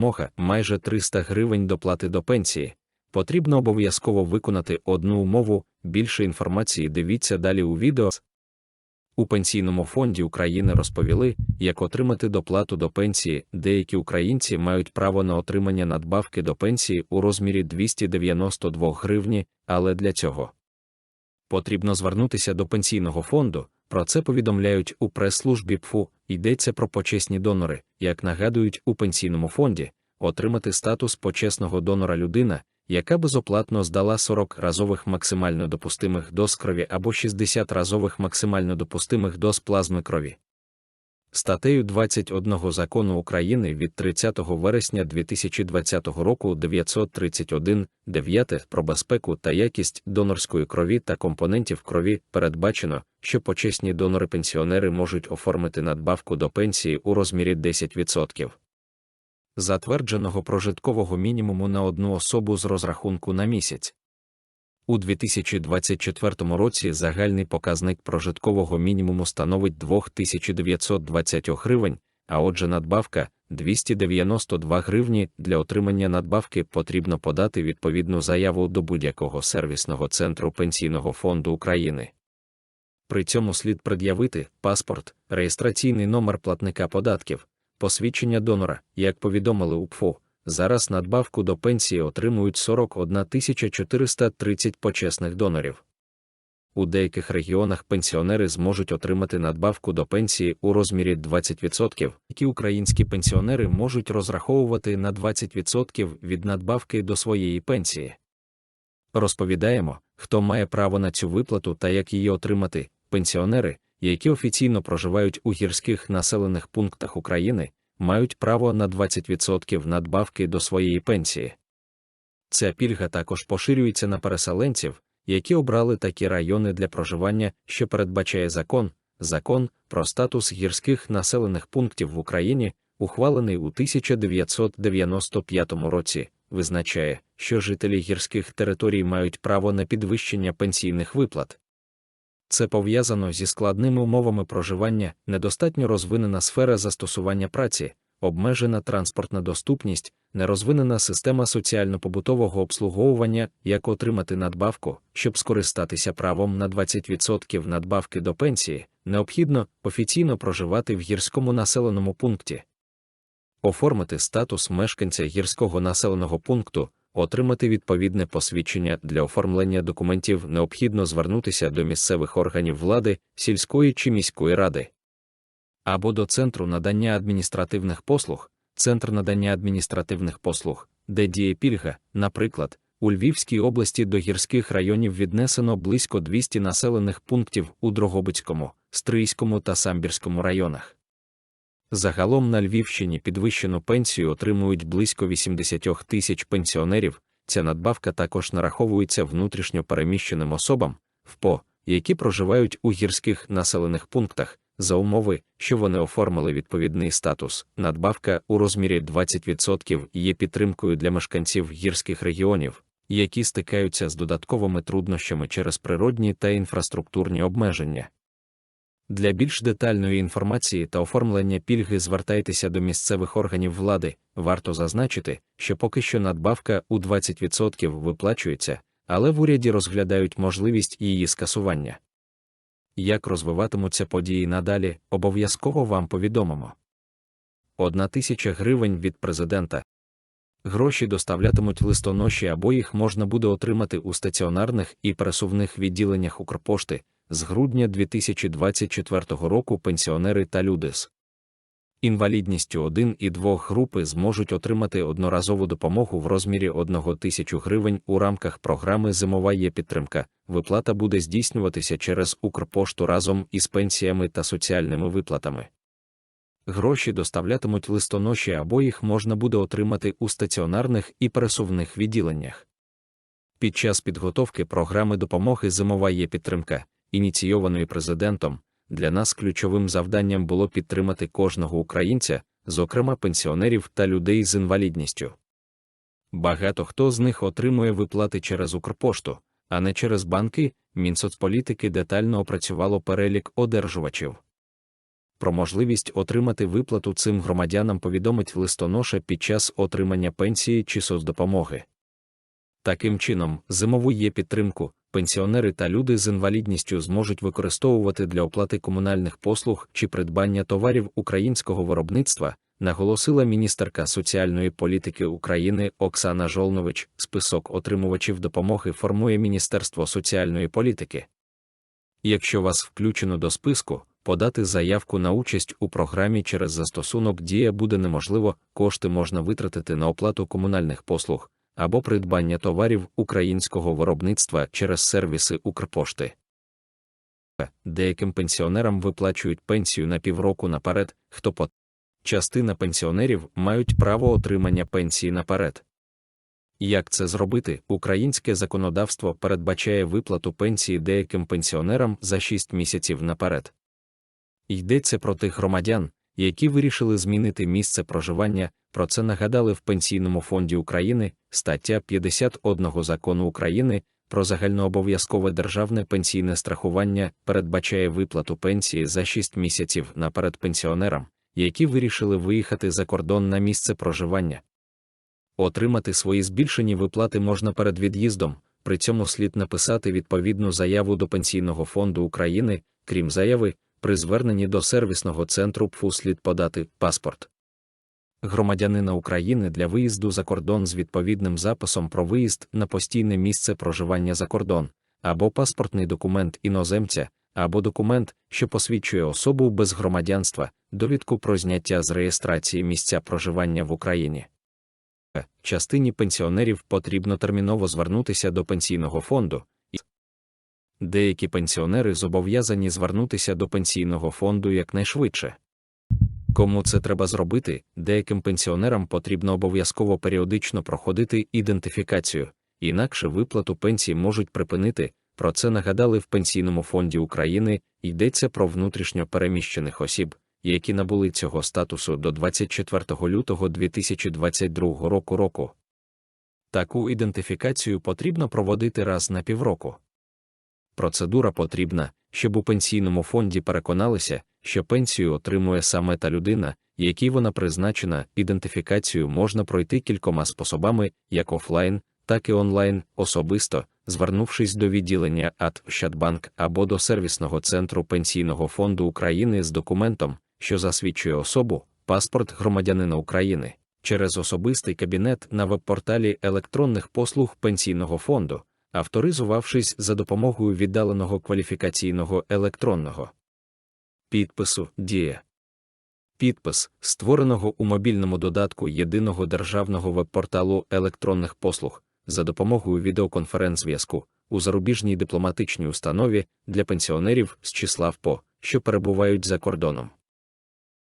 Моха майже 300 гривень доплати до пенсії. Потрібно обов'язково виконати одну умову. Більше інформації дивіться далі у відео. У Пенсійному фонді України розповіли, як отримати доплату до пенсії. Деякі українці мають право на отримання надбавки до пенсії у розмірі 292 гривні, але для цього потрібно звернутися до пенсійного фонду. Про це повідомляють у прес-службі ПФУ. Йдеться про почесні донори, як нагадують у пенсійному фонді, отримати статус почесного донора людина, яка безоплатно здала 40 разових максимально допустимих доз крові або 60 разових максимально допустимих доз плазми крові. Статтею 21 закону України від 30 вересня 2020 року 931 9 про безпеку та якість донорської крові та компонентів крові передбачено, що почесні донори-пенсіонери можуть оформити надбавку до пенсії у розмірі 10% затвердженого прожиткового мінімуму на одну особу з розрахунку на місяць. У 2024 році загальний показник прожиткового мінімуму становить 2920 гривень, а отже, надбавка 292 гривні для отримання надбавки потрібно подати відповідну заяву до будь-якого сервісного центру Пенсійного фонду України. При цьому слід пред'явити паспорт, реєстраційний номер платника податків, посвідчення донора, як повідомили у ПФО, зараз надбавку до пенсії отримують 41 430 почесних донорів. У деяких регіонах пенсіонери зможуть отримати надбавку до пенсії у розмірі 20%, які українські пенсіонери можуть розраховувати на 20% від надбавки до своєї пенсії. Розповідаємо, хто має право на цю виплату та як її отримати, пенсіонери, які офіційно проживають у гірських населених пунктах України, мають право на 20% надбавки до своєї пенсії. Ця пільга також поширюється на переселенців, які обрали такі райони для проживання, що передбачає закон, закон про статус гірських населених пунктів в Україні, ухвалений у 1995 році, визначає, що жителі гірських територій мають право на підвищення пенсійних виплат. Це пов'язано зі складними умовами проживання, недостатньо розвинена сфера застосування праці, обмежена транспортна доступність, нерозвинена система соціально-побутового обслуговування, як отримати надбавку, щоб скористатися правом на 20% надбавки до пенсії, необхідно офіційно проживати в гірському населеному пункті. Оформити статус мешканця гірського населеного пункту, отримати відповідне посвідчення для оформлення документів необхідно звернутися до місцевих органів влади, сільської чи міської ради або до Центру надання адміністративних послуг, Центр надання адміністративних послуг, де діє пільга, наприклад, у Львівській області до гірських районів віднесено близько 200 населених пунктів у Дрогобицькому, Стрийському та Самбірському районах. Загалом на Львівщині підвищену пенсію отримують близько 80 тисяч пенсіонерів. Ця надбавка також нараховується внутрішньо переміщеним особам, ВПО, які проживають у гірських населених пунктах, за умови, що вони оформили відповідний статус. Надбавка у розмірі 20% є підтримкою для мешканців гірських регіонів, які стикаються з додатковими труднощами через природні та інфраструктурні обмеження. Для більш детальної інформації та оформлення пільги звертайтеся до місцевих органів влади. Варто зазначити, що поки що надбавка у 20% виплачується, але в уряді розглядають можливість її скасування. Як розвиватимуться події надалі, обов'язково вам повідомимо. Одна тисяча гривень від президента. Гроші доставлятимуть листоноші або їх можна буде отримати у стаціонарних і пересувних відділеннях Укрпошти з грудня 2024 року пенсіонери та люди з інвалідністю 1 і 2 групи зможуть отримати одноразову допомогу в розмірі 1 тисячу гривень у рамках програми Зимова є підтримка. Виплата буде здійснюватися через Укрпошту разом із пенсіями та соціальними виплатами. Гроші доставлятимуть листоноші або їх можна буде отримати у стаціонарних і пересувних відділеннях. Під час підготовки програми допомоги Зимова є підтримка, ініційованої президентом, для нас ключовим завданням було підтримати кожного українця, зокрема пенсіонерів та людей з інвалідністю. Багато хто з них отримує виплати через Укрпошту, а не через банки. Мінсоцполітики детально опрацювало перелік одержувачів. Про можливість отримати виплату цим громадянам повідомить листоноша під час отримання пенсії чи соцдопомоги. Таким чином, зимову є підтримку, пенсіонери та люди з інвалідністю зможуть використовувати для оплати комунальних послуг чи придбання товарів українського виробництва, наголосила міністерка соціальної політики України Оксана Жолнович. Список отримувачів допомоги формує Міністерство соціальної політики. Якщо вас включено до списку, подати заявку на участь у програмі через застосунок Дія буде неможливо, кошти можна витратити на оплату комунальних послуг або придбання товарів українського виробництва через сервіси Укрпошти. Деяким пенсіонерам виплачують пенсію на півроку наперед, хто по частина пенсіонерів мають право отримання пенсії наперед. Як це зробити? Українське законодавство передбачає виплату пенсії деяким пенсіонерам за 6 місяців наперед. Йдеться про тих громадян, які вирішили змінити місце проживання. Про це нагадали в Пенсійному фонді України стаття 51 закону України про загальнообов'язкове державне пенсійне страхування передбачає виплату пенсії за 6 місяців наперед пенсіонерам, які вирішили виїхати за кордон на місце проживання. Отримати свої збільшені виплати можна перед від'їздом, при цьому слід написати відповідну заяву до Пенсійного фонду України, крім заяви, при зверненні до сервісного центру ПФУ слід подати паспорт громадянина України для виїзду за кордон з відповідним записом про виїзд на постійне місце проживання за кордон, або паспортний документ іноземця, або документ, що посвідчує особу без громадянства, довідку про зняття з реєстрації місця проживання в Україні. Частині пенсіонерів потрібно терміново звернутися до пенсійного фонду. Деякі пенсіонери зобов'язані звернутися до пенсійного фонду якнайшвидше. Кому це треба зробити, деяким пенсіонерам потрібно обов'язково періодично проходити ідентифікацію, інакше виплату пенсії можуть припинити. Про це нагадали в Пенсійному фонді України йдеться про внутрішньо переміщених осіб, які набули цього статусу до 24 лютого 2022 року року. Таку ідентифікацію потрібно проводити раз на півроку. Процедура потрібна, щоб у пенсійному фонді переконалися, що пенсію отримує саме та людина, якій вона призначена, ідентифікацію можна пройти кількома способами, як офлайн, так і онлайн, особисто, звернувшись до відділення АТ Щадбанк або до сервісного центру Пенсійного фонду України з документом, що засвідчує особу, паспорт громадянина України, через особистий кабінет на веб-порталі електронних послуг Пенсійного фонду, авторизувавшись за допомогою віддаленого кваліфікаційного електронного підпису Дія. Підпис, створеного у мобільному додатку єдиного державного веб-порталу електронних послуг за допомогою відеоконференц-зв'язку у зарубіжній дипломатичній установі для пенсіонерів з числа ВПО, що перебувають за кордоном.